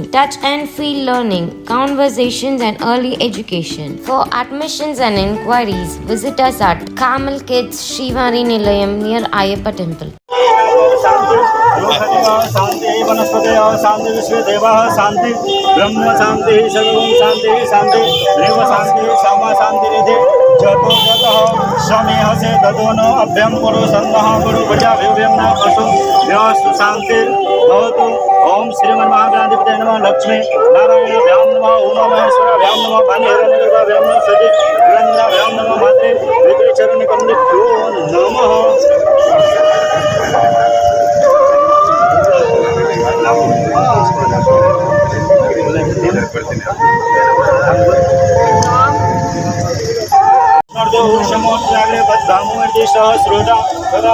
touch and feel learning, conversations, and early education. For admissions and inquiries, visit us at Kamal Kids Shivari Nilayam near Ayappa Temple. शांति लोकदेव शांति वनस्पतय शांति विश्व देव शांति ब्रह्म शांति सर्वं शांति शांति देव शांति क्षमा शांति निधि जतो जतः समेह से ततो न अभ्यम कुरु सन्नः गुरु भजा विव्यम न पशु व्यस्तु शांति भवतु ओम सत्य नम लक्ष्मी नारायण व्याम नम ओम महेश्वर व्याम नम पानी हरण व्याम नम सजी विरंजना व्याम नम मातृ विद्री चरण कंदे भ्यो सहस्रोजा तदा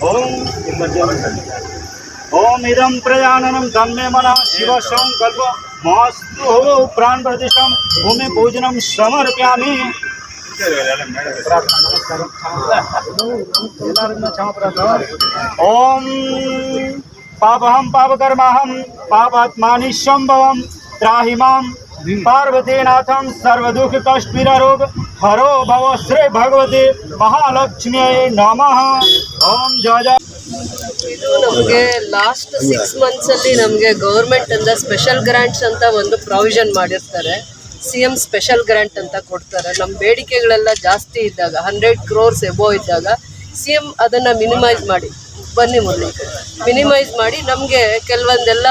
ओम इदम प्रजाननम धन्मे मना शिव संकल्प कल्प मास्तु प्राण प्रतिष्ठा भूमि पूजनम समर्पयामी। ओम पापहम पापकर्माहम पापात्मानि शंभवम त्राहिमाम हम्म। पार्वतीनाथम सर्वदुख कष्ट रोग ಹರೋ ಭವ ಶ್ರೀ ಭಗವತಿ ಮಹಾಲಕ್ಷ್ಮಿಯೇ ನಮಃ ಓಂ ಜಯ ಇದು ನಮಗೆ ಲಾಸ್ಟ್ ಸಿಕ್ಸ್ ಮಂತ್ಸಲ್ಲಿ ನಮಗೆ ಗೌರ್ಮೆಂಟಿಂದ ಸ್ಪೆಷಲ್ ಗ್ರಾಂಟ್ಸ್ ಅಂತ ಒಂದು ಪ್ರಾವಿಷನ್ ಮಾಡಿರ್ತಾರೆ. ಸಿ ಎಂ ಸ್ಪೆಷಲ್ ಗ್ರಾಂಟ್ ಅಂತ ಕೊಡ್ತಾರೆ. ನಮ್ಮ ಬೇಡಿಕೆಗಳೆಲ್ಲ ಜಾಸ್ತಿ ಇದ್ದಾಗ ಹಂಡ್ರೆಡ್ ಕ್ರೋರ್ಸ್ ಎಬೋ ಇದ್ದಾಗ ಸಿ ಎಂ ಅದನ್ನು ಮಿನಿಮೈಸ್ ಮಾಡಿ. ಬನ್ನಿ ಮುರಳಿ. ಮಿನಿಮೈಸ್ ಮಾಡಿ ನಮಗೆ ಕೆಲವೊಂದೆಲ್ಲ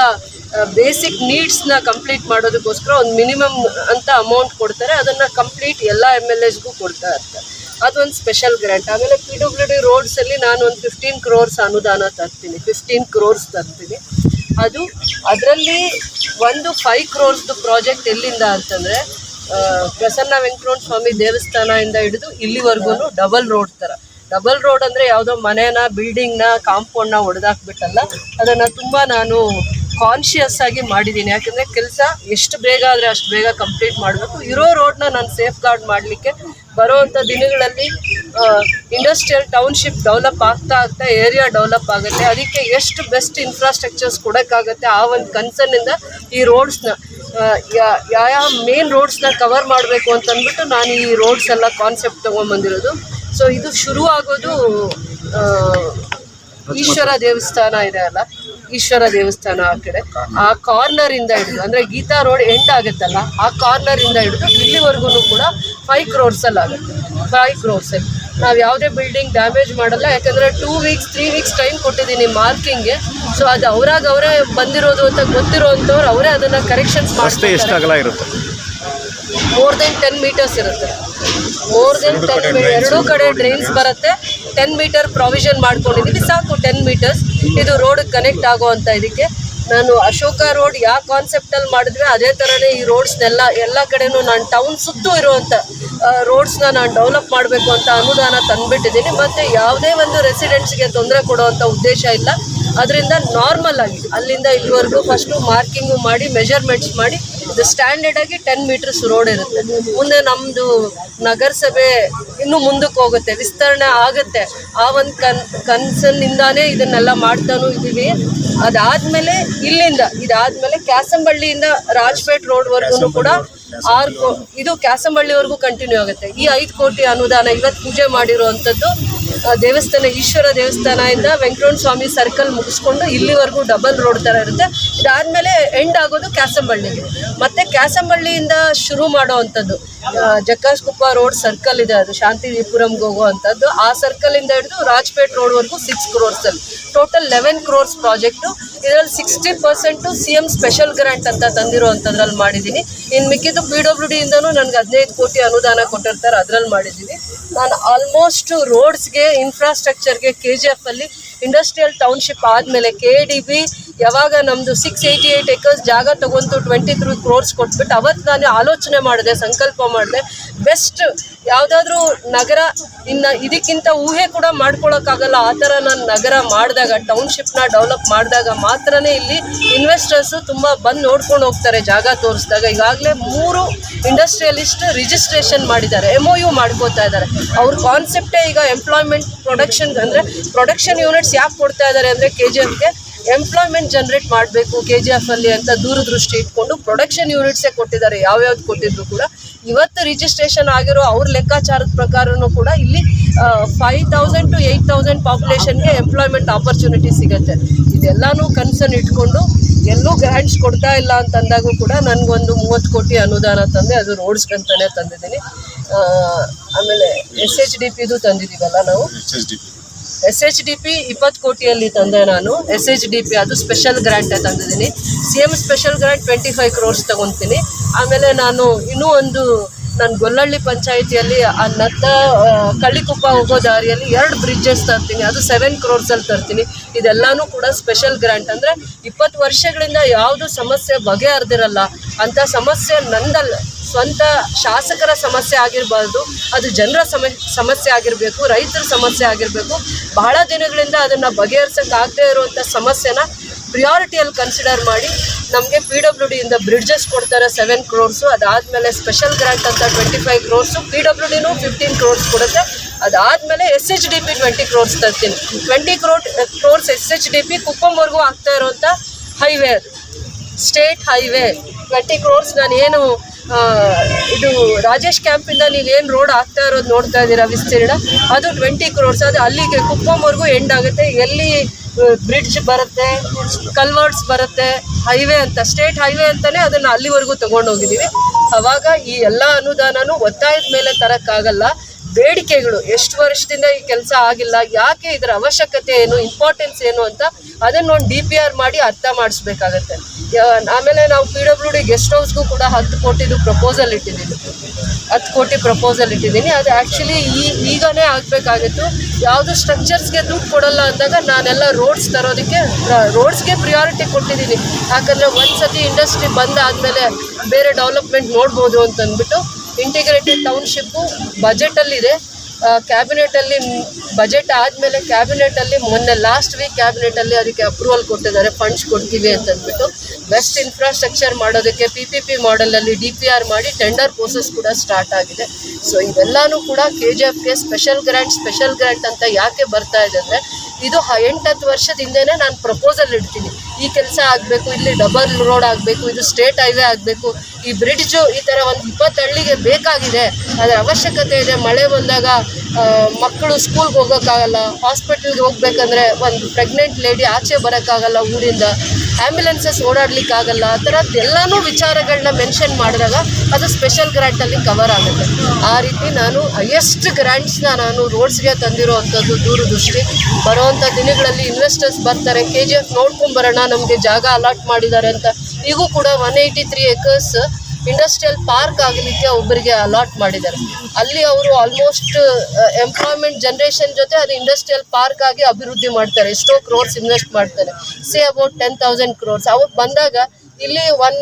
ಬೇಸಿಕ್ ನೀಡ್ಸ್ನ ಕಂಪ್ಲೀಟ್ ಮಾಡೋದಕ್ಕೋಸ್ಕರ ಒಂದು ಮಿನಿಮಮ್ ಅಂತ ಅಮೌಂಟ್ ಕೊಡ್ತಾರೆ. ಅದನ್ನ ಕಂಪ್ಲೀಟ್ ಎಲ್ಲ ಎಂ ಎಲ್ ಎಸ್ಗೂ ಕೊಡ್ತಾ ಇರ್ತಾರೆ. ಅದೊಂದು ಸ್ಪೆಷಲ್ ಗ್ರಾಂಟ್ ಆಮೇಲೆ ಪಿ ಡಬ್ಲ್ಯೂ ಡಿ ರೋಡ್ಸಲ್ಲಿ ನಾನು ಒಂದು ಫಿಫ್ಟೀನ್ ಕ್ರೋರ್ಸ್ ಅನುದಾನ ತರ್ತೀನಿ. ಫಿಫ್ಟೀನ್ ಕ್ರೋರ್ಸ್ ತರ್ತೀನಿ. ಅದು ಅದರಲ್ಲಿ ಒಂದು ಫೈವ್ ಕ್ರೋರ್ಸ್ದು ಪ್ರಾಜೆಕ್ಟ್ ಎಲ್ಲಿಂದ ಅಂತಂದರೆ ಪ್ರಸನ್ನ ವೆಂಕಟರಮಣ ಸ್ವಾಮಿ ದೇವಸ್ಥಾನದಿಂದ ಹಿಡಿದು ಇಲ್ಲಿವರೆಗೂ ಡಬಲ್ ರೋಡ್ ಥರ ಡಬಲ್ ರೋಡ್ ಅಂದರೆ ಯಾವುದೋ ಮನೆನ ಬಿಲ್ಡಿಂಗ್ನ ಕಾಂಪೌಂಡ್ನ ಹೊಡೆದಾಕ್ಬಿಟ್ಟಲ್ಲ ಅದನ್ನು ತುಂಬ ನಾನು ಕಾನ್ಷಿಯಸ್ ಆಗಿ ಮಾಡಿದ್ದೀನಿ ಯಾಕಂದರೆ ಕೆಲಸ ಎಷ್ಟು ಬೇಗ ಆದರೆ ಅಷ್ಟು ಬೇಗ ಕಂಪ್ಲೀಟ್ ಮಾಡಬೇಕು. ಇರೋ ರೋಡ್ನ ನಾನು ಸೇಫ್ ಗಾರ್ಡ್ ಮಾಡಲಿಕ್ಕೆ ಬರೋವಂಥ ದಿನಗಳಲ್ಲಿ ಇಂಡಸ್ಟ್ರಿಯಲ್ ಟೌನ್ಶಿಪ್ ಡೆವಲಪ್ ಆಗ್ತಾ ಆಗ್ತಾ ಏರಿಯಾ ಡೆವಲಪ್ ಆಗುತ್ತೆ. ಅದಕ್ಕೆ ಎಷ್ಟು ಬೆಸ್ಟ್ ಇನ್ಫ್ರಾಸ್ಟ್ರಕ್ಚರ್ಸ್ ಕೊಡೋಕ್ಕಾಗತ್ತೆ ಆ ಒಂದು ಕನ್ಸರ್ನಿಂದ ಈ ರೋಡ್ಸ್ನ ಯಾವ ಮೇನ್ ರೋಡ್ಸ್ನ ಕವರ್ ಮಾಡಬೇಕು ಅಂತ ಅಂದ್ಬಿಟ್ಟು ನಾನು ಈ ರೋಡ್ಸ್ ಎಲ್ಲ ಕಾನ್ಸೆಪ್ಟ್ ತೊಗೊಂಬಂದಿರೋದು. ಸೊ ಇದು ಶುರು ಆಗೋದು ಈಶ್ವರ ದೇವಸ್ಥಾನ ಇದೆ ಅಲ್ಲ. ಈಶ್ವರ ದೇವಸ್ಥಾನ ಆ ಕಡೆ. ಆ ಕಾರ್ನರ್ ಇಂದ ಹಿಡಿದು ಅಂದ್ರೆ ಗೀತಾ ರೋಡ್ ಎಂಡ್ ಆಗುತ್ತಲ್ಲ ಆ ಕಾರ್ನರ್ ಇಂದ ಹಿಡಿದು ಇಲ್ಲಿವರೆಗೂ ಕೂಡ ಫೈವ್ ಕ್ರೋರ್ಸ್ ಅಲ್ಲಿ ಆಗುತ್ತೆ. ಫೈವ್ ಕ್ರೋರ್ಸ್ ಅಲ್ಲಿ. ನಾವು ಯಾವುದೇ ಬಿಲ್ಡಿಂಗ್ ಡ್ಯಾಮೇಜ್ ಮಾಡಲ್ಲ ಯಾಕಂದ್ರೆ two weeks three weeks time ಕೊಟ್ಟಿದ್ದೀನಿ ಮಾರ್ಕಿಂಗ್ಗೆ ಸೊ ಅದು ಅವ್ರಾಗ ಅವರೇ ಬಂದಿರೋದು ಅಂತ ಗೊತ್ತಿರೋಂಥವ್ರು ಅವರೇ ಅದನ್ನ ಕರೆಕ್ಷನ್ಸ್ ಮಾಡ್ತಾರೆ ಮೋರ್ ದೆನ್ ಟೆನ್ ಮೀಟರ್ಸ್ ಇರುತ್ತೆ. ಮೋರ್ ದೆನ್ ಟೆನ್ ಎರಡೂ ಕಡೆ ಡ್ರೈನ್ಸ್ ಬರುತ್ತೆ. ಟೆನ್ ಮೀಟರ್ ಪ್ರಾವಿಷನ್ ಮಾಡ್ಕೊಂಡಿದ್ದೀವಿ ಸಾಕು ಟೆನ್ ಮೀಟರ್ಸ್ ಇದು ರೋಡ್ ಕನೆಕ್ಟ್ ಆಗೋ ಅಂತ ಇದಕ್ಕೆ. ನಾನು ಅಶೋಕ ರೋಡ್ ಯಾವ ಕಾನ್ಸೆಪ್ಟಲ್ಲಿ ಮಾಡಿದ್ರೆ ಅದೇ ಥರನೇ ಈ ರೋಡ್ಸ್ನೆಲ್ಲ ಎಲ್ಲ ಕಡೆನೂ ನಾನು ಟೌನ್ ಸುತ್ತೂ ಇರುವಂಥ ರೋಡ್ಸ್ನ ನಾನು ಡೆವಲಪ್ ಮಾಡಬೇಕು ಅಂತ ಅನುದಾನ ತಂದುಬಿಟ್ಟಿದ್ದೀನಿ. ಮತ್ತು ಯಾವುದೇ ಒಂದು ರೆಸಿಡೆಂಟ್ಸ್ಗೆ ತೊಂದರೆ ಕೊಡುವಂಥ ಉದ್ದೇಶ ಇಲ್ಲ. ಅದರಿಂದ ನಾರ್ಮಲ್ ಆಗಿ, ಅಲ್ಲಿಂದ ಇಲ್ಲಿವರೆಗೂ ಫಸ್ಟು ಮಾರ್ಕಿಂಗು ಮಾಡಿ ಮೆಜರ್ಮೆಂಟ್ಸ್ ಮಾಡಿ ಇದು ಸ್ಟ್ಯಾಂಡರ್ಡ್ ಆಗಿ ಟೆನ್ ಮೀಟರ್ಸ್ ರೋಡ್ ಇರುತ್ತೆ. ಮುಂದೆ ನಮ್ಮದು ನಗರಸಭೆ ಇನ್ನೂ ಮುಂದಕ್ಕೆ ಹೋಗುತ್ತೆ ವಿಸ್ತರಣೆ ಆಗುತ್ತೆ. ಆ ಒಂದು ಕನ್ ಕನ್ಸನ್ನಿಂದಾನೇ ಇದನ್ನೆಲ್ಲ ಮಾಡ್ತಾನೂ ಇದ್ದೀವಿ. ಅದಾದಮೇಲೆ ಇಲ್ಲಿಂದ ಇದಾದಮೇಲೆ ಕ್ಯಾಸಂಬಳ್ಳಿಯಿಂದ ರಾಜ್ಪೇಟ್ ರೋಡ್ವರೆಗೂ ಕೂಡ ಆರು ಇದು ಕ್ಯಾಸಂಬಳ್ಳಿವರೆಗೂ ಕಂಟಿನ್ಯೂ ಆಗುತ್ತೆ. ಈ ಐದು ಕೋಟಿ ಅನುದಾನ ಇವತ್ತು ಪೂಜೆ ಮಾಡಿರುವಂಥದ್ದು ದೇವಸ್ಥಾನ, ಈಶ್ವರ ದೇವಸ್ಥಾನದಿಂದ ವೆಂಕಟರಮಣ ಸ್ವಾಮಿ ಸರ್ಕಲ್ ಮುಗಿಸ್ಕೊಂಡು ಇಲ್ಲಿವರೆಗೂ ಡಬಲ್ ರೋಡ್ ಥರ ಇರುತ್ತೆ. ಇದಾದ್ಮೇಲೆ ಎಂಡ್ ಆಗೋದು ಕ್ಯಾಸಂಬಳ್ಳಿಗೆ. ಮತ್ತೆ ಕ್ಯಾಸಂಬಳ್ಳಿಯಿಂದ ಶುರು ಮಾಡೋ ಅಂಥದ್ದು ಜಕ್ಕಾಸ್ಕುಪ್ಪ ರೋಡ್ ಸರ್ಕಲ್ ಇದೆ ಅದು ಶಾಂತಿಪುರಂಗೆ ಹೋಗೋ ಅಂಥದ್ದು. ಆ ಸರ್ಕಲಿಂದ ಹಿಡಿದು ರಾಜ್ಪೇಟ್ ರೋಡ್ವರೆಗೂ ಸಿಕ್ಸ್ ಕ್ರೋರ್ಸಲ್ಲಿ ಟೋಟಲ್ ಲೆವೆನ್ ಕ್ರೋರ್ಸ್ ಪ್ರಾಜೆಕ್ಟು ಇದರಲ್ಲಿ sixty percent C M special grant ಅಂತ ತಂದಿರೋ ಅಂಥದ್ರಲ್ಲಿ ಮಾಡಿದ್ದೀನಿ. ಇನ್ನು ಮಿಕ್ಕಿದ್ದು ಪಿ ಡಬ್ಲ್ಯೂ ಡಿಯಿಂದನೂ ನನಗೆ ಹದಿನೈದು ಕೋಟಿ ಅನುದಾನ ಕೊಟ್ಟಿರ್ತಾರೆ, ಅದರಲ್ಲಿ ಮಾಡಿದ್ದೀವಿ ನಾನು ಆಲ್ಮೋಸ್ಟ್ ರೋಡ್ಸ್ಗೆ ಇನ್ಫ್ರಾಸ್ಟ್ರಕ್ಚರ್ಗೆ ಕೆ ಜಿ ಎಫ್ ಅಲ್ಲಿ ಇಂಡಸ್ಟ್ರಿಯಲ್ ಟೌನ್ಶಿಪ್ ಆದಮೇಲೆ ಕೆ ಡಿ ಬಿ ಯಾವಾಗ ನಮ್ಮದು ಸಿಕ್ಸ್ ಏಯ್ಟಿ ಏಯ್ಟ್ ಎಕರ್ಸ್ ಜಾಗ ತಗೊಂತು ಟ್ವೆಂಟಿ ತ್ರೀ ಕ್ರೋರ್ಸ್ ಕೊಟ್ಬಿಟ್ಟು ಅವತ್ತು ನಾನು ಆಲೋಚನೆ ಮಾಡಿದೆ, ಸಂಕಲ್ಪ ಮಾಡಿದೆ. ಬೆಸ್ಟ್ ಯಾವುದಾದ್ರೂ ನಗರ, ಇನ್ನು ಇದಕ್ಕಿಂತ ಊಹೆ ಕೂಡ ಮಾಡ್ಕೊಳಕ್ಕಾಗಲ್ಲ. ಆ ಥರ ನಾನು ನಗರ ಮಾಡಿದಾಗ ಟೌನ್ಶಿಪ್ನ ಡೆವಲಪ್ ಮಾಡಿದಾಗ ಮಾತ್ರನೇ ಇಲ್ಲಿ ಇನ್ವೆಸ್ಟರ್ಸು ತುಂಬ ಬಂದು ನೋಡ್ಕೊಂಡು ಹೋಗ್ತಾರೆ ಜಾಗ ತೋರಿಸಿದಾಗ. ಈಗಾಗಲೇ ಮೂರು ಇಂಡಸ್ಟ್ರಿಯಲಿಸ್ಟ್ ರಿಜಿಸ್ಟ್ರೇಷನ್ ಮಾಡಿದ್ದಾರೆ ಎಂ ಒ ಯು ಮಾಡ್ಕೋತಾ ಇದ್ದಾರೆ. ಅವ್ರ ಕಾನ್ಸೆಪ್ಟೇ ಈಗ ಎಂಪ್ಲಾಯ್ಮೆಂಟ್ ಪ್ರೊಡಕ್ಷನ್ ಅಂದರೆ ಪ್ರೊಡಕ್ಷನ್ ಯೂನಿಟ್ಸ್ ಯಾಕೆ ಕೊಡ್ತಾ ಇದ್ದಾರೆ ಅಂದರೆ ಕೆ ಜಿ ಎಫ್ಗೆ ಎಂಪ್ಲಾಯ್ಮೆಂಟ್ ಜನರೇಟ್ ಮಾಡಬೇಕು ಕೆ ಜಿ ಎಫ್ ಅಲ್ಲಿ ಅಂತ ದೂರದೃಷ್ಟಿ ಇಟ್ಕೊಂಡು ಪ್ರೊಡಕ್ಷನ್ ಯೂನಿಟ್ಸೇ ಕೊಟ್ಟಿದ್ದಾರೆ, ಯಾವ್ಯಾವ್ದು ಕೊಟ್ಟಿದ್ರು ಕೂಡ. ಇವತ್ತು ರಿಜಿಸ್ಟ್ರೇಷನ್ ಆಗಿರೋ ಅವ್ರ ಲೆಕ್ಕಾಚಾರದ ಪ್ರಕಾರನೂ ಕೂಡ ಇಲ್ಲಿ five thousand to eight thousand ಪಾಪ್ಯುಲೇಷನ್ಗೆ employment opportunity ಸಿಗುತ್ತೆ. ಇದೆಲ್ಲಾನು ಕನ್ಸರ್ನ್ ಇಟ್ಕೊಂಡು ಎಲ್ಲೂ ಗ್ರ್ಯಾಂಟ್ಸ್ ಕೊಡ್ತಾ ಇಲ್ಲ ಅಂತ ಅಂದಾಗೂ ಕೂಡ ನನಗೊಂದು ಮೂವತ್ತು ಕೋಟಿ ಅನುದಾನ ತಂದೆ ಅದು ರೋಡ್ಸ್ಗಂತಾನೆ ತಂದಿದ್ದೀನಿ. ಆಮೇಲೆ ಎಸ್ ಎಚ್ ಡಿ ಪಿದು ತಂದಿದ್ದೀವಲ್ಲ ನಾವು? ಎಸ್ ಎಚ್ ಡಿ ಪಿ ಇಪ್ಪತ್ತು ಕೋಟಿಯಲ್ಲಿ ತಂದೆ ನಾನು. ಎಸ್ ಎಚ್ ಡಿ ಪಿ ಅದು ಸ್ಪೆಷಲ್ ಗ್ರ್ಯಾಂಟ್ ತಂದಿದ್ದೀನಿ. C M special grant twenty five crores ತಗೊತೀನಿ. ಆಮೇಲೆ ನಾನು ಇನ್ನೂ ಒಂದು ನಾನು ಗೊಲ್ಲಹಳ್ಳಿ ಪಂಚಾಯಿತಿಯಲ್ಲಿ ಆ ನತ್ತ ಕಳ್ಳಿಕುಪ್ಪ ಹೋಗೋ ದಾರಿಯಲ್ಲಿ ಎರಡು ಬ್ರಿಡ್ಜಸ್ ತರ್ತೀನಿ. ಅದು ಸೆವೆನ್ ಕ್ರೋರ್ಸಲ್ಲಿ ತರ್ತೀನಿ. ಇದೆಲ್ಲನೂ ಕೂಡ ಸ್ಪೆಷಲ್ ಗ್ರ್ಯಾಂಟ್ ಅಂದರೆ ಇಪ್ಪತ್ತು ವರ್ಷಗಳಿಂದ ಯಾವುದು ಸಮಸ್ಯೆ ಬಗೆಹರಿದಿರಲ್ಲ. ಅಂಥ ಸಮಸ್ಯೆ ನಂದಲ್ಲ ಸ್ವಂತ ಶಾಸಕರ ಸಮಸ್ಯೆ ಆಗಿರಬಾರ್ದು, ಅದು ಜನರ ಸಮ, ಸಮಸ್ಯೆ ಆಗಿರಬೇಕು, ರೈತರ ಸಮಸ್ಯೆ ಆಗಿರಬೇಕು. ಬಹಳ ದಿನಗಳಿಂದ ಅದನ್ನು ಬಗೆಹರಿಸೋಕ್ಕಾಗದೇ ಇರುವಂಥ ಸಮಸ್ಯೆನ ಪ್ರಿಯಾರಿಟಿಯಲ್ಲಿ ಕನ್ಸಿಡರ್ ಮಾಡಿ ನಮಗೆ ಪಿ ಡಬ್ಲ್ಯೂ ಡಿಯಿಂದ ಬ್ರಿಡ್ಜಸ್ ಕೊಡ್ತಾರೆ ಸೆವೆನ್ ಕ್ರೋರ್ಸು ಅದಾದಮೇಲೆ ಸ್ಪೆಷಲ್ ಗ್ರ್ಯಾಂಟ್ ಅಂತ twenty five crores P W ಡಿನೂ fifteen crores ಕೊಡುತ್ತೆ. ಅದಾದಮೇಲೆ S H D P twenty crores ತರ್ತೀನಿ. Twenty crore crores S H D P ಕುಪ್ಪಂವರೆಗೂ ಆಗ್ತಾ ಇರುವಂಥ highway state highway twenty crores ನಾನು ಏನು ಇದು ರಾಜೇಶ್ ಕ್ಯಾಂಪಿಂದ ನೀವೇನು ರೋಡ್ ಆಗ್ತಾ ಇರೋದು ನೋಡ್ತಾ ಇದ್ದೀರಾ ವಿಸ್ತೀರ್ಣ? ಅದು ಟ್ವೆಂಟಿ ಕ್ರೋರ್ಸ್ ಅದು ಅಲ್ಲಿಗೆ ಕುಪ್ಪಂವರೆಗೂ ಎಂಡ್ ಆಗುತ್ತೆ. ಎಲ್ಲಿ ಬ್ರಿಡ್ಜ್ ಬರುತ್ತೆ ಕಲ್ವರ್ಟ್ಸ್ ಬರುತ್ತೆ ಹೈವೇ ಅಂತ ಸ್ಟೇಟ್ ಹೈವೇ ಅಂತಲೇ ಅದನ್ನು ಅಲ್ಲಿವರೆಗೂ ತಗೊಂಡೋಗಿದ್ದೀವಿ. ಅವಾಗ ಈ ಎಲ್ಲ ಅನುದಾನನೂ ಒತ್ತಾಯದ ಮೇಲೆ ತರೋಕ್ಕಾಗಲ್ಲ. ಬೇಡಿಕೆಗಳು ಎಷ್ಟು ವರ್ಷದಿಂದ ಈ ಕೆಲಸ ಆಗಿಲ್ಲ, ಯಾಕೆ ಇದರ ಅವಶ್ಯಕತೆ ಏನು ಇಂಪಾರ್ಟೆನ್ಸ್ ಏನು ಅಂತ ಅದನ್ನು ಒಂದು ಡಿ ಪಿ ಆರ್ ಮಾಡಿ ಅರ್ಥ ಮಾಡಿಸ್ಬೇಕಾಗತ್ತೆ. ಆಮೇಲೆ ನಾವು ಪಿ ಡಬ್ಲ್ಯೂ ಡಿ ಗೆಸ್ಟ್ ಹೌಸ್ಗೂ ಕೂಡ ಹತ್ತು ಕೋಟಿದು ಪ್ರಪೋಸಲ್ ಇಟ್ಟಿದ್ದೀನಿ ಹತ್ತು ಕೋಟಿ ಪ್ರಪೋಸಲ್ ಇಟ್ಟಿದ್ದೀನಿ. ಅದು ಆ್ಯಕ್ಚುಲಿ ಈ, ಈಗನೇ ಆಗಬೇಕಾಗಿತ್ತು. ಯಾವುದು ಸ್ಟ್ರಕ್ಚರ್ಸ್ಗೆ ದುಡ್ಡು ಕೊಡಲ್ಲ ಅಂದಾಗ ನಾನೆಲ್ಲ ರೋಡ್ಸ್ ತರೋದಕ್ಕೆ ರೋಡ್ಸ್ಗೆ ಪ್ರಿಯಾರಿಟಿ ಕೊಟ್ಟಿದ್ದೀನಿ. ಯಾಕಂದರೆ ಒಂದು ಸತಿ ಇಂಡಸ್ಟ್ರಿ ಬಂದಾದಮೇಲೆ ಬೇರೆ ಡೆವಲಪ್ಮೆಂಟ್ ನೋಡ್ಬೋದು ಅಂತ ಅಂದ್ಬಿಟ್ಟು ಇಂಟಿಗ್ರೇಟೆಡ್ ಟೌನ್ಶಿಪ್ಪು ಬಜೆಟಲ್ಲಿದೆ ಕ್ಯಾಬಿನೆಟಲ್ಲಿ ಬಜೆಟ್ ಆದಮೇಲೆ ಕ್ಯಾಬಿನೆಟಲ್ಲಿ ಮೊನ್ನೆ ಲಾಸ್ಟ್ ವೀಕ್ ಕ್ಯಾಬಿನೆಟಲ್ಲಿ ಅದಕ್ಕೆ ಅಪ್ರೂವಲ್ ಕೊಟ್ಟಿದ್ದಾರೆ ಫಂಡ್ಸ್ ಕೊಡ್ತೀವಿ ಅಂತ ಅಂದ್ಬಿಟ್ಟು ಬೆಸ್ಟ್ ಇನ್ಫ್ರಾಸ್ಟ್ರಕ್ಚರ್ ಮಾಡೋದಕ್ಕೆ ಪಿ ಪಿ ಪಿ ಮಾಡೆಲಲ್ಲಿ ಡಿ ಪಿ ಆರ್ ಮಾಡಿ ಟೆಂಡರ್ ಪ್ರೋಸೆಸ್ ಕೂಡ ಸ್ಟಾರ್ಟ್ ಆಗಿದೆ. ಸೊ ಇವೆಲ್ಲನೂ ಕೂಡ ಕೆ ಜಿ ಎಫ್ಗೆ ಸ್ಪೆಷಲ್ ಗ್ರ್ಯಾಂಟ್ ಸ್ಪೆಷಲ್ ಗ್ರ್ಯಾಂಟ್ ಅಂತ ಯಾಕೆ ಬರ್ತಾ ಇದೆ ಅಂದರೆ, ಇದು ಹ ಎಂಟು ಹತ್ತು ವರ್ಷದ ಹಿಂದೆನೇ ನಾನು ಪ್ರಪೋಸಲ್ ಇಡ್ತೀನಿ. ಈ ಕೆಲಸ ಆಗಬೇಕು, ಇಲ್ಲಿ ಡಬಲ್ ರೋಡ್ ಆಗಬೇಕು, ಇದು ಸ್ಟೇಟ್ ಹೈವೇ ಆಗಬೇಕು, ಈ ಬ್ರಿಡ್ಜು ಈ ಥರ ಒಂದು ಇಪ್ಪತ್ತು ಹಳ್ಳಿಗೆ ಬೇಕಾಗಿದೆ. ಅದರ ಅವಶ್ಯಕತೆ ಇದೆ. ಮಳೆ ಬಂದಾಗ ಮಕ್ಕಳು ಸ್ಕೂಲ್ಗೆ ಹೋಗೋಕ್ಕಾಗಲ್ಲ ಹಾಸ್ಪಿಟಲ್ಗೆ ಹೋಗ್ಬೇಕಂದ್ರೆ ಒಂದು ಪ್ರೆಗ್ನೆಂಟ್ ಲೇಡಿ ಆಚೆ ಬರೋಕ್ಕಾಗಲ್ಲ ಊರಿಂದ. ಆ್ಯಂಬುಲೆನ್ಸಸ್ ಓಡಾಡ್ಲಿಕ್ಕಾಗಲ್ಲ, ಆ ಥರದ್ದು ಎಲ್ಲನೂ ವಿಚಾರಗಳನ್ನ ಮೆನ್ಷನ್ ಮಾಡಿದಾಗ ಅದು ಸ್ಪೆಷಲ್ ಗ್ರ್ಯಾಂಟಲ್ಲಿ ಕವರ್ ಆಗುತ್ತೆ. ಆ ರೀತಿ ನಾನು ಹೈಯೆಸ್ಟ್ ಗ್ರ್ಯಾಂಟ್ಸ್ನ ನಾನು ರೋಡ್ಸ್ಗೆ ತಂದಿರೋ ಅಂಥದ್ದು ದೂರದೃಷ್ಟಿ. ಬರೋವಂಥ ದಿನಗಳಲ್ಲಿ ಇನ್ವೆಸ್ಟರ್ಸ್ ಬರ್ತಾರೆ. ಕೆ ಜಿ ಎಫ್ ನಮಗೆ ಜಾಗ ಅಲಾಟ್ ಮಾಡಿದ್ದಾರೆ ಅಂತ. ಈಗೂ ಕೂಡ one eighty three acres industrial park ಆಗಲಿಕ್ಕೆ ಒಬ್ಬರಿಗೆ ಅಲಾಟ್ ಮಾಡಿದ್ದಾರೆ. ಅಲ್ಲಿ ಅವರು ಆಲ್ಮೋಸ್ಟ್ ಎಂಪ್ಲಾಯ್ಮೆಂಟ್ ಜನ್ರೇಷನ್ ಜೊತೆ ಅದು ಇಂಡಸ್ಟ್ರಿಯಲ್ ಪಾರ್ಕ್ ಆಗಿ ಅಭಿವೃದ್ಧಿ ಮಾಡ್ತಾರೆ. ಎಷ್ಟೋ ಕ್ರೋರ್ಸ್ ಇನ್ವೆಸ್ಟ್ ಮಾಡ್ತಾರೆ. Say about ten thousand crores ಅವಾಗ ಬಂದಾಗ ಇಲ್ಲಿ one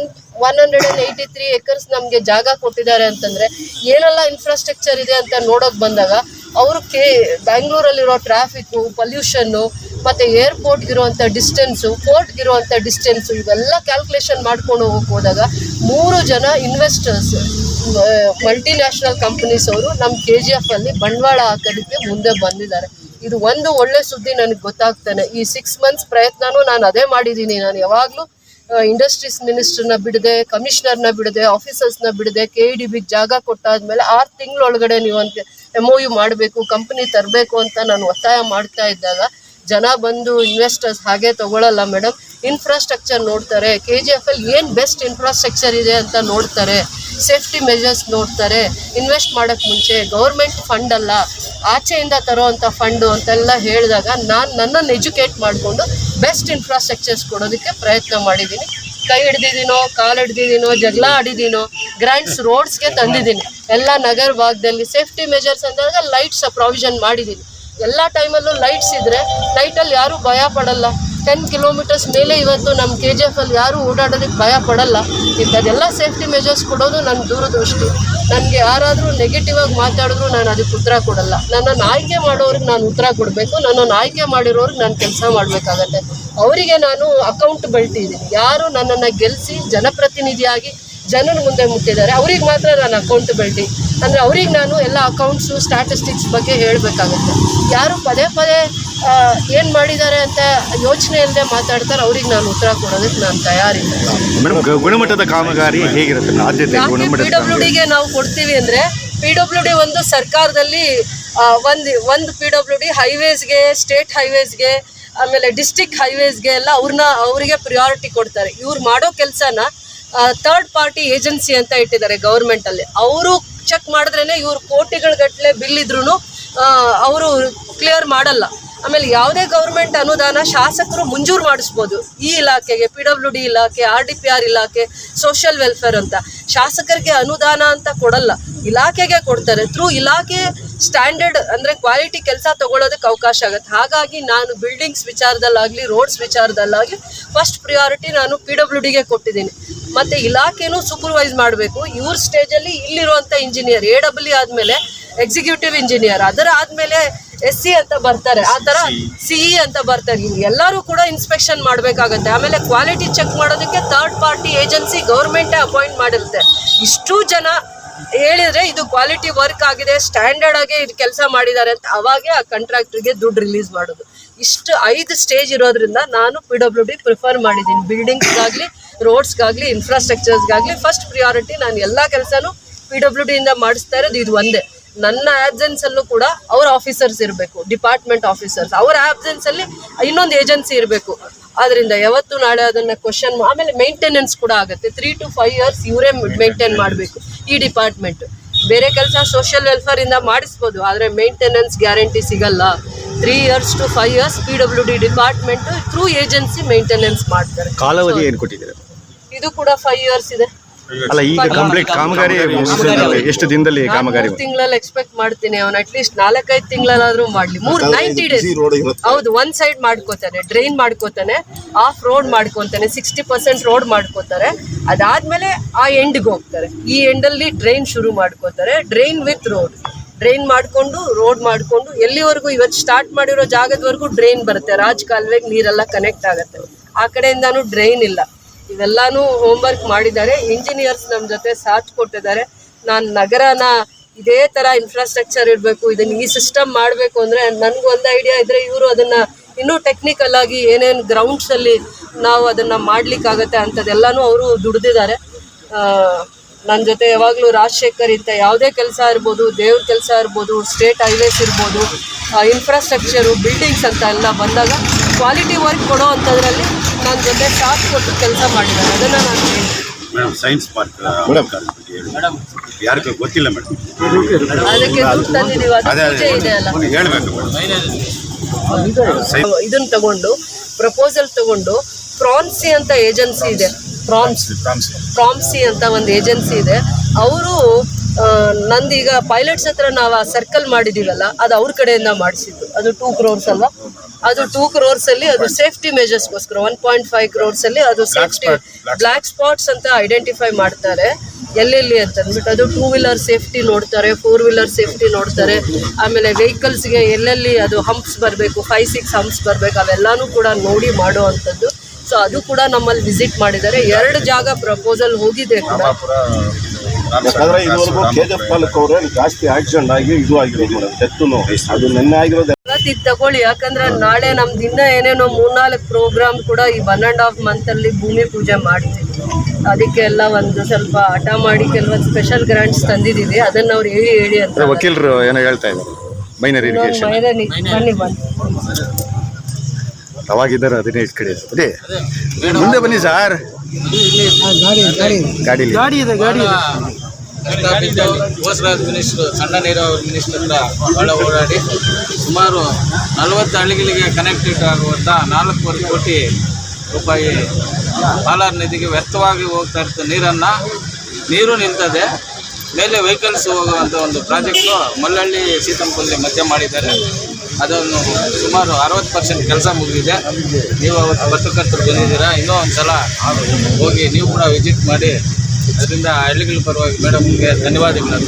one hundred and eighty three acres ನಮಗೆ ಜಾಗ ಕೊಟ್ಟಿದ್ದಾರೆ ಅಂತಂದರೆ ಏನೆಲ್ಲ ಇನ್ಫ್ರಾಸ್ಟ್ರಕ್ಚರ್ ಇದೆ ಅಂತ ನೋಡೋಕೆ ಬಂದಾಗ, ಅವರು ಕೆ ಬ್ಯಾಂಗ್ಳೂರಲ್ಲಿರೋ ಟ್ರಾಫಿಕ್ಕು ಪೊಲ್ಯೂಷನ್ನು ಮತ್ತು ಏರ್ಪೋರ್ಟ್ಗಿರುವಂಥ ಡಿಸ್ಟೆನ್ಸು ಪೋರ್ಟ್ಗಿರುವಂಥ ಡಿಸ್ಟೆನ್ಸು ಇವೆಲ್ಲ ಕ್ಯಾಲ್ಕುಲೇಷನ್ ಮಾಡ್ಕೊಂಡು ಹೋಗೋದಾಗ ಮೂರು ಜನ ಇನ್ವೆಸ್ಟರ್ಸ್ ಮಲ್ಟಿನ್ಯಾಷನಲ್ ಕಂಪನೀಸ್ ಅವರು ನಮ್ಮ ಕೆ ಜಿ ಎಫ್ ಅಲ್ಲಿ ಬಂಡವಾಳ ಹಾಕೋದಕ್ಕೆ ಮುಂದೆ ಬಂದಿದ್ದಾರೆ. ಇದು ಒಂದು ಒಳ್ಳೆ ಸುದ್ದಿ ನನಗೆ ಗೊತ್ತಾಗ್ತಾನೆ. ಈ ಸಿಕ್ಸ್ ಮಂತ್ಸ್ ಪ್ರಯತ್ನನೂ ನಾನು ಅದೇ ಮಾಡಿದ್ದೀನಿ ನಾನು ಯಾವಾಗಲೂ ಇಂಡಸ್ಟ್ರೀಸ್ ಮಿನಿಸ್ಟರ್ನ ಬಿಡದೆ ಕಮಿಷನರ್ನ ಬಿಡದೆ ಆಫೀಸರ್ಸ್ನ ಬಿಡದೆ ಕೆ ಇ ಡಿ ಬಿಗೆ ಜಾಗ ಕೊಟ್ಟಾದ್ಮೇಲೆ ಆರು ತಿಂಗಳೊಳಗಡೆ ನೀವು ಅಂತ ಎಂ ಯು ಮಾಡಬೇಕು ಕಂಪ್ನಿ ತರಬೇಕು ಅಂತ ನಾನು ಒತ್ತಾಯ ಮಾಡ್ತಾ ಇದ್ದಾಗ ಜನ ಬಂದು ಇನ್ವೆಸ್ಟರ್ಸ್ ಹಾಗೆ ತಗೊಳ್ಳಲ್ಲ ಮೇಡಮ್ ಇನ್ಫ್ರಾಸ್ಟ್ರಕ್ಚರ್ ನೋಡ್ತಾರೆ. ಕೆ ಜಿ ಎಫ್ ಅಲ್ಲಿ ಏನು ಬೆಸ್ಟ್ ಇನ್ಫ್ರಾಸ್ಟ್ರಕ್ಚರ್ ಇದೆ ಅಂತ ನೋಡ್ತಾರೆ. ಸೇಫ್ಟಿ ಮೆಜರ್ಸ್ ನೋಡ್ತಾರೆ. ಇನ್ವೆಸ್ಟ್ ಮಾಡೋಕ್ಕೆ ಮುಂಚೆ ಗೌರ್ಮೆಂಟ್ ಫಂಡ್ ಅಲ್ಲ. ಆಚೆಯಿಂದ ತರೋವಂಥ ಫಂಡು ಅಂತೆಲ್ಲ ಹೇಳಿದಾಗ ನಾನು ನನ್ನನ್ನು ಎಜುಕೇಟ್ ಮಾಡಿಕೊಂಡು ಬೆಸ್ಟ್ ಇನ್ಫ್ರಾಸ್ಟ್ರಕ್ಚರ್ಸ್ ಕೊಡೋದಕ್ಕೆ ಪ್ರಯತ್ನ ಮಾಡಿದ್ದೀನಿ. ಕೈ ಹಿಡ್ದಿದ್ದೀನೋ, ಕಾಲು ಹಿಡ್ದಿದ್ದೀನೋ, ಜಗಳ ಆಡಿದ್ದೀನೋ ಗ್ರ್ಯಾಂಡ್ಸ್ ರೋಡ್ಸ್ಗೆ ತಂದಿದ್ದೀನಿ. ಎಲ್ಲ ನಗರ ಭಾಗದಲ್ಲಿ ಸೇಫ್ಟಿ ಮೆಜರ್ಸ್ ಅಂದಾಗ ಲೈಟ್ಸ್ ಪ್ರಾವಿಷನ್ ಮಾಡಿದ್ದೀನಿ. ಎಲ್ಲ ಟೈಮಲ್ಲೂ ಲೈಟ್ಸ್ ಇದ್ದರೆ ಲೈಟಲ್ಲಿ ಯಾರೂ ಭಯ ಪಡಲ್ಲ. ಟೆನ್ ಕಿಲೋಮೀಟರ್ಸ್ ಮೇಲೆ ಇವತ್ತು ನಮ್ಮ ಕೆ ಜಿ ಎಫಲ್ಲಿ ಯಾರೂ ಓಡಾಡೋದಕ್ಕೆ ಭಯ ಪಡಲ್ಲ. ಇಂಥದ್ದೆಲ್ಲ ಸೇಫ್ಟಿ ಮೆಜರ್ಸ್ ಕೊಡೋದು ನನ್ನ ದೂರದೃಷ್ಟಿ. ನನಗೆ ಯಾರಾದರೂ ನೆಗೆಟಿವ್ ಆಗಿ ಮಾತಾಡಿದ್ರು ನಾನು ಅದಕ್ಕೆ ಉತ್ತರ ಕೊಡಲ್ಲ. ನನ್ನನ್ನು ಆಯ್ಕೆ ಮಾಡೋರಿಗೆ ನಾನು ಉತ್ತರ ಕೊಡಬೇಕು, ನನ್ನನ್ನು ಆಯ್ಕೆ ಮಾಡಿರೋರಿಗೆ ನಾನು ಕೆಲಸ ಮಾಡಬೇಕಾಗತ್ತೆ. ಅವರಿಗೆ ನಾನು ಅಕೌಂಟ್ ಬೆಳ್ತಿದ್ದೀನಿ. ಯಾರು ನನ್ನನ್ನು ಗೆಲ್ಲಿಸಿ ಜನಪ್ರತಿನಿಧಿಯಾಗಿ ಜನರ ಮುಂದೆ ಮುಟ್ಟಿದ್ದಾರೆ, ಅವ್ರಿಗೆ ಮಾತ್ರ ನಾನು ಅಕೌಂಟಬಿಲಿಟಿ ಅಂದರೆ ಅವ್ರಿಗೆ ನಾನು ಎಲ್ಲ ಅಕೌಂಟ್ಸು ಸ್ಟ್ಯಾಟಿಸ್ಟಿಕ್ಸ್ ಬಗ್ಗೆ ಹೇಳಬೇಕಾಗುತ್ತೆ. ಯಾರು ಪದೇ ಪದೇ ಏನು ಮಾಡಿದ್ದಾರೆ ಅಂತ ಯೋಚನೆ ಇಲ್ಲದೆ ಮಾತಾಡ್ತಾರೆ ಅವ್ರಿಗೆ ನಾನು ಉತ್ತರ ಕೊಡೋದಕ್ಕೆ ನಾನು ತಯಾರಿಲ್ಲ. ಗುಣಮಟ್ಟದ ಕಾಮಗಾರಿ ಹೇಗಿರುತ್ತೆ? ಪಿ ಡಬ್ಲ್ಯೂ ಡಿಗೆ ನಾವು ಕೊಡ್ತೀವಿ ಅಂದರೆ ಪಿ ಡಬ್ಲ್ಯೂ ಡಿ ಒಂದು ಸರ್ಕಾರದಲ್ಲಿ ಒಂದು ಒಂದು ಪಿ ಡಬ್ಲ್ಯೂ ಡಿ ಹೈವೇಸ್ಗೆ ಸ್ಟೇಟ್ ಹೈವೇಸ್ಗೆ ಆಮೇಲೆ ಡಿಸ್ಟಿಕ್ ಹೈವೇಸ್ಗೆ ಎಲ್ಲ ಅವ್ರನ್ನ ಅವರಿಗೆ ಪ್ರಿಯಾರಿಟಿ ಕೊಡ್ತಾರೆ. ಇವ್ರು ಮಾಡೋ ಕೆಲಸನ ಥರ್ಡ್ ಪಾರ್ಟಿ ಏಜೆನ್ಸಿ ಅಂತ ಇಟ್ಟಿದ್ದಾರೆ ಗೌರ್ಮೆಂಟಲ್ಲಿ ಅವರು ಚೆಕ್ ಮಾಡಿದ್ರೇ ಇವರು ಕೋಟಿಗಳ ಗಟ್ಟಲೆ ಬಿಲ್ ಅವರು ಕ್ಲಿಯರ್ ಮಾಡಲ್ಲ. ಆಮೇಲೆ ಯಾವುದೇ ಗೌರ್ಮೆಂಟ್ ಅನುದಾನ ಶಾಸಕರು ಮಂಜೂರು ಮಾಡಿಸ್ಬೋದು. ಈ ಇಲಾಖೆಗೆ ಪಿ ಡಬ್ಲ್ಯೂ ಡಿ ಇಲಾಖೆ ಆರ್ ಡಿ ಪಿ ಆರ್ ಇಲಾಖೆ ಸೋಷಿಯಲ್ ವೆಲ್ಫೇರ್ ಅಂತ. ಶಾಸಕರಿಗೆ ಅನುದಾನ ಅಂತ ಕೊಡಲ್ಲ. ಇಲಾಖೆಗೆ ಕೊಡ್ತಾರೆ. ಥ್ರೂ ಇಲಾಖೆ ಸ್ಟ್ಯಾಂಡರ್ಡ್ ಅಂದರೆ ಕ್ವಾಲಿಟಿ ಕೆಲಸ ತಗೊಳ್ಳೋದಕ್ಕೆ ಅವಕಾಶ ಆಗುತ್ತೆ. ಹಾಗಾಗಿ ನಾನು ಬಿಲ್ಡಿಂಗ್ಸ್ ವಿಚಾರದಲ್ಲಾಗಲಿ ರೋಡ್ಸ್ ವಿಚಾರದಲ್ಲಾಗಲಿ ಫಸ್ಟ್ ಪ್ರಿಯಾರಿಟಿ ನಾನು ಪಿ ಡಬ್ಲ್ಯೂ ಡಿಗೆ ಕೊಟ್ಟಿದ್ದೀನಿ. ಮತ್ತು ಇಲಾಖೆನೂ ಸೂಪರ್ವೈಸ್ ಮಾಡಬೇಕು. ಇವ್ರ ಸ್ಟೇಜಲ್ಲಿ ಇಲ್ಲಿರುವಂಥ ಇಂಜಿನಿಯರ್ ಎ ಡಬ್ಲ್ಯೂ ಆದಮೇಲೆ ಎಕ್ಸಿಕ್ಯೂಟಿವ್ ಇಂಜಿನಿಯರ್ ಅದರ ಆದಮೇಲೆ ಎಸ್ ಸಿ ಅಂತ ಬರ್ತಾರೆ. ಆ ಥರ ಸಿಇ ಅಂತ ಬರ್ತಾರೆ. ಇಲ್ಲಿ ಎಲ್ಲರೂ ಕೂಡ ಇನ್ಸ್ಪೆಕ್ಷನ್ ಮಾಡಬೇಕಾಗತ್ತೆ. ಆಮೇಲೆ ಕ್ವಾಲಿಟಿ ಚೆಕ್ ಮಾಡೋದಕ್ಕೆ ಥರ್ಡ್ ಪಾರ್ಟಿ ಏಜೆನ್ಸಿ ಗೌರ್ಮೆಂಟೇ ಅಪಾಯಿಂಟ್ ಮಾಡಿರುತ್ತೆ. ಇಷ್ಟು ಜನ ಹೇಳಿದ್ರೆ ಇದು ಕ್ವಾಲಿಟಿ ವರ್ಕ್ ಆಗಿದೆ ಸ್ಟ್ಯಾಂಡರ್ಡ್ ಆಗಿ ಇದು ಕೆಲಸ ಮಾಡಿದ್ದಾರೆ ಅಂತ ಅವಾಗೆ ಆ ಕಾಂಟ್ರಾಕ್ಟರ್ಗೆ ದುಡ್ಡು ರಿಲೀಸ್ ಮಾಡೋದು. ಇಷ್ಟು ಐದು ಸ್ಟೇಜ್ ಇರೋದ್ರಿಂದ ನಾನು ಪಿ ಡಬ್ಲ್ಯೂ ಡಿ ಪ್ರಿಫರ್ ಮಾಡಿದ್ದೀನಿ. ಬಿಲ್ಡಿಂಗ್ಸ್ಗಾಗಲಿ ರೋಡ್ಸ್ಗಾಗಲಿ ಇನ್ಫ್ರಾಸ್ಟ್ರಕ್ಚರ್ಸ್ಗಾಗಲಿ ಫಸ್ಟ್ ಪ್ರಿಯಾರಿಟಿ ನಾನು ಎಲ್ಲ ಕೆಲಸನೂ ಪಿ ಡಬ್ಲ್ಯೂ ಡಿಯಿಂದ ಮಾಡಿಸ್ತಾ ಇರೋದು ಇದು ಒಂದೇ. ನನ್ನ ಆಬ್ಸೆನ್ಸಲ್ಲೂ ಕೂಡ ಅವ್ರ ಆಫೀಸರ್ಸ್ ಇರಬೇಕು ಡಿಪಾರ್ಟ್ಮೆಂಟ್ ಆಫೀಸರ್ಸ್ ಅವರ ಆಬ್ಸೆನ್ಸಲ್ಲಿ ಅಲ್ಲಿ ಇನ್ನೊಂದು ಏಜೆನ್ಸಿ ಇರಬೇಕು. ಅದರಿಂದ ಯಾವತ್ತು ನಾಳೆ ಅದನ್ನ ಕ್ವಶನ್ ಆಮೇಲೆ ಮೇಂಟೆನೆನ್ಸ್ ಕೂಡ ಆಗುತ್ತೆ. ತ್ರೀ ಟು ಫೈವ್ ಇಯರ್ಸ್ ಇವರೇ ಮೇಂಟೈನ್ ಮಾಡಬೇಕು ಈ ಡಿಪಾರ್ಟ್ಮೆಂಟ್ ಬೇರೆ ಕೆಲಸ ಸೋಷಿಯಲ್ ವೆಲ್ಫೇರ್ ಇಂದ ಮಾಡಿಸ್ಬೋದು ಆದರೆ ಮೇಂಟೆನೆನ್ಸ್ ಗ್ಯಾರಂಟಿ ಸಿಗಲ್ಲ. Three years to five years P W D department through agency maintenance ಮಾಡ್ತಾರೆ. ಕಾಲಾವಧಿ ಏನು ಕೊಟ್ಟಿದ್ದೀರಾ? ಇದು ಕೂಡ ಫೈವ್ ಇಯರ್ಸ್ ಇದೆ. ಅಲ್ಲ ಈಗ ಕಂಪ್ಲೀಟ್ ಕಾಮಗಾರಿ ಎಷ್ಟು ದಿನದಲ್ಲಿ ಕಾಮಗಾರಿ ತಿಂಗಳಲ್ಲಿ ಎಕ್ಸ್ಪೆಕ್ಟ್ ಮಾಡ್ತೀನಿ ಅವ್ನು ಅಟ್ಲೀಸ್ಟ್ ನಾಲ್ಕೈದು ತಿಂಗಳಲ್ಲಾದ್ರೂ ಮಾಡ್ಲಿ. ಮೂರ್ ನೈಂಟಿ ಡೇಸ್ ಹೌದು ಒಂದ್ ಸೈಡ್ ಮಾಡ್ಕೋತಾನೆ ಡ್ರೈನ್ ಮಾಡ್ಕೋತಾನೆ ಆಫ್ ರೋಡ್ ಮಾಡ್ಕೊತಾನೆ ಸಿಕ್ಸ್ಟಿ ಪರ್ಸೆಂಟ್ ರೋಡ್ ಮಾಡ್ಕೋತಾರೆ. ಅದಾದ್ಮೇಲೆ ಆ ಎಂಡ್ಗೆ ಹೋಗ್ತಾರೆ. ಈ ಎಂಡಲ್ಲಿ ಡ್ರೈನ್ ಶುರು ಮಾಡ್ಕೋತಾರೆ. ಡ್ರೈನ್ ವಿತ್ ರೋಡ್ ಡ್ರೈನ್ ಮಾಡ್ಕೊಂಡು ರೋಡ್ ಮಾಡ್ಕೊಂಡು ಎಲ್ಲಿವರೆಗೂ ಇವತ್ತು ಸ್ಟಾರ್ಟ್ ಮಾಡಿರೋ ಜಾಗದವರೆಗೂ ಡ್ರೈನ್ ಬರುತ್ತೆ. ರಾಜ್ ಕಾಲುವೆಗೆ ನೀರೆಲ್ಲ ಕನೆಕ್ಟ್ ಆಗುತ್ತೆ. ಆ ಕಡೆಯಿಂದಾನು ಡ್ರೈನ್ ಇಲ್ಲ. ಇವೆಲ್ಲಾನು ಹೋಮ್ವರ್ಕ್ ಮಾಡಿದ್ದಾರೆ. ಇಂಜಿನಿಯರ್ಸ್ ನಮ್ಮ ಜೊತೆ ಸಾಥ್ ಕೊಟ್ಟಿದ್ದಾರೆ. ನಾನು ನಗರನ ಇದೇ ತರ ಇನ್ಫ್ರಾಸ್ಟ್ರಕ್ಚರ್ ಇರಬೇಕು ಇದನ್ನ ಈ ಸಿಸ್ಟಮ್ ಮಾಡಬೇಕು ಅಂದ್ರೆ ನನ್ಗೊಂದು ಐಡಿಯಾ ಇದ್ರೆ ಇವರು ಅದನ್ನ ಇನ್ನೂ ಟೆಕ್ನಿಕಲ್ ಆಗಿ ಏನೇನು ಗ್ರೌಂಡ್ಸ್ ಅಲ್ಲಿ ನಾವು ಅದನ್ನ ಮಾಡ್ಲಿಕ್ಕಾಗತ್ತೆ ಅಂತದೆಲ್ಲಾನು ಅವರು ದುಡ್ದಿದ್ದಾರೆ. ನನ್ನ ಜೊತೆ ಯಾವಾಗಲೂ ರಾಜಶೇಖರ್ ಇಂಥ ಯಾವುದೇ ಕೆಲಸ ಇರ್ಬೋದು, ದೇವ್ರ ಕೆಲಸ ಇರ್ಬೋದು ಸ್ಟೇಟ್ ಹೈವೇಸ್ ಇರ್ಬೋದು ಇನ್ಫ್ರಾಸ್ಟ್ರಕ್ಚರು ಬಿಲ್ಡಿಂಗ್ಸ್ ಅಂತ ಎಲ್ಲ ಬಂದಾಗ ಕ್ವಾಲಿಟಿ ವರ್ಕ್ ಕೊಡೋ ಅಂಥದ್ರಲ್ಲಿ ನನ್ನ ಜೊತೆ ಸ್ಟಾಫ್ ಕೊಟ್ಟು ಕೆಲಸ ಮಾಡಿದ್ದಾರೆ. ಅದನ್ನು ನಾನು ಹೇಳ್ತೀನಿ. ಮೇಡಮ್ ಸೈನ್ಸ್ ಪಾರ್ಕ್ ಮೇಡಮ್ ಯಾರಿಗೂ ಗೊತ್ತಿಲ್ಲ ಮೇಡಮ್ ಅದಕ್ಕೆ ದುಡ್ಡು ತಂದಿದ್ದೀವಿ ಅದು ಅದೇ ಪೂಜೆ ಇದೆ ಅಲ್ಲ. ಅದೇ ಹೇಳ್ಬೇಕು ಮೇಡಮ್ ಇದನ್ನ ತಗೊಂಡು ಪ್ರಪೋಸಲ್ ತಗೊಂಡು ಪ್ರಾನ್ಸಿ ಅಂತ ಏಜೆನ್ಸಿ ಇದೆ. ಪ್ರಾನ್ಸ್ ಪ್ರಾನ್ಸಿ ಅಂತ ಒಂದು ಏಜೆನ್ಸಿ ಇದೆ. ಅವರು ನಂದೀಗ ಪೈಲಟ್ಸ್ ಹತ್ರ ನಾವು ಆ ಸರ್ಕಲ್ ಮಾಡಿದೀವಲ್ಲ ಅದು ಅವ್ರ ಕಡೆಯಿಂದ ಮಾಡಿಸಿದ್ದು. ಅದು ಟೂ ಕ್ರೋರ್ಸ್ ಅಲ್ವಾ? ಅದು ಟೂ ಕ್ರೋರ್ಸ್ ಅಲ್ಲಿ ಅದು ಸೇಫ್ಟಿ ಮೆಜರ್ಸ್ಗೋಸ್ಕರ ಒನ್ ಪಾಯಿಂಟ್ ಫೈವ್ ಕ್ರೋರ್ಸ್ ಅಲ್ಲಿ ಅದು ಸೇಫ್ಟಿ ಬ್ಲ್ಯಾಕ್ ಸ್ಪಾಟ್ಸ್ ಅಂತ ಐಡೆಂಟಿಫೈ ಮಾಡ್ತಾರೆ ಎಲ್ಲೆಲ್ಲಿ ಅಂತ ಅಂದ್ಬಿಟ್ಟು. ಅದು ಟೂ ವೀಲರ್ ಸೇಫ್ಟಿ ನೋಡ್ತಾರೆ ಫೋರ್ ವೀಲರ್ ಸೇಫ್ಟಿ ನೋಡ್ತಾರೆ. ಆಮೇಲೆ ವೆಹಿಕಲ್ಸ್ಗೆ ಎಲ್ಲೆಲ್ಲಿ ಅದು ಹಂಪ್ಸ್ ಬರಬೇಕು ಫೈವ್ ಸಿಕ್ಸ್ ಹಂಪ್ಸ್ ಬರಬೇಕು ಅವೆಲ್ಲನೂ ಕೂಡ ನೋಡಿ ಮಾಡೋ ಅಂಥದ್ದು. ಸೊ ಅದು ಕೂಡ ನಮ್ಮಲ್ಲಿ ವಿಸಿಟ್ ಮಾಡಿದ್ದಾರೆ. ಎರಡು ಜಾಗ ಪ್ರಪೋಸಲ್ ಹೋಗಿದೆ ಕೂಡ. ಯಾಕಂದ್ರೆ ಇದುವರೆಗೂ ಕೆ ಜಿ ಎಫ್ ತಾಲೂಕು ಅವರೇ ಜಾಸ್ತಿ ಆಕ್ಸಿಡೆಂಟ್ ಆಗಿ ಇದು ಆಗಿರೋದು ಮೇಡಮ್ ಅದು ನಿನ್ನೆ ಆಗಿರೋದು. ಇದು ತಗೊಳ್ಳಿ ಯಾಕಂದ್ರೆ ನಾಳೆ ನಮ್ದು ದಿನ ಏನೇನೋ ಮೂರ್ನಾಲ್ಕು ಪ್ರೋಗ್ರಾಮ್ ಕೂಡ ಈ ಒನ್ ಅಂಡ್ ಹಾಫ್ ಅಲ್ಲಿ ಭೂಮಿ ಪೂಜೆ ಮಾಡ್ತೀವಿ. ಅದಕ್ಕೆಲ್ಲ ಒಂದು ಸ್ವಲ್ಪ ಹಠ ಮಾಡಿ ಕೆಲವೊಂದು ಸ್ಪೆಷಲ್ ಗ್ರಾಂಟ್ಸ್ ತಂದಿದ್ದೀವಿ ಅದನ್ನ ಅವ್ರು ಹೇಳಿ ಹೇಳಿ ಅಂತ ವಕೀಲರು ಏನೋ ಹೇಳ್ತಾ ಇದ್ದಾರೆ. ಮೈನರ್ ಇರಿಗೇಷನ್ ಬನ್ನಿ ಬನ್ನಿ. ಅವಾಗಿದ್ದಾರೆ ಅದನ್ನೇ ಇಟ್ಕಡಿ ಅದೇ. ಮುಂದೆ ಬನ್ನಿ ಸರ್ ಗಾಡಿ ಗಾಡಿ ಇದೆ. ಗಾಡಿ ಹೋಸರಾಜ್ ಮಿನಿಸ್ಟ್ರು ಸಣ್ಣ ನೀರಾವರಿ ಮಿನಿಸ್ಟರ್ ಹತ್ರ ಭಾಳ ಓಡಾಡಿ ಸುಮಾರು ನಲವತ್ತು ಹಳ್ಳಿಗಳಿಗೆ ಕನೆಕ್ಟೆಡ್ ಆಗುವಂಥ ನಾಲ್ಕೂವರೆ ಕೋಟಿ ರೂಪಾಯಿ ಪಾಲಾರ್ ನದಿಗೆ ವ್ಯರ್ಥವಾಗಿ ಹೋಗ್ತಾ ಇರ್ತದೆ ನೀರನ್ನು. ನೀರು ನಿಂತದೆ ಮೇಲೆ ವೆಹಿಕಲ್ಸ್ ಹೋಗುವಂಥ ಒಂದು ಪ್ರಾಜೆಕ್ಟು ಮಲ್ಲಹಳ್ಳಿ ಸೀತಂಪಲ್ಲಿ ಮಧ್ಯ ಮಾಡಿದ್ದಾರೆ. ಅದನ್ನು ಸುಮಾರು ಅರವತ್ತು ಪರ್ಸೆಂಟ್ ಕೆಲಸ ಮುಗಿದಿದೆ. ನೀವು ಅವತ್ತು ಪತ್ರಕರ್ತರು ಬಂದಿದ್ದೀರಾ? ಇನ್ನೂ ಒಂದು ಸಲ ಹೋಗಿ ನೀವು ಕೂಡ ವಿಸಿಟ್ ಮಾಡಿ, ಅದರಿಂದ ಹಳ್ಳಿಗಳ ಪರವಾಗಿ ಮೇಡಮ್ಗೆ ಧನ್ಯವಾದಗಳು.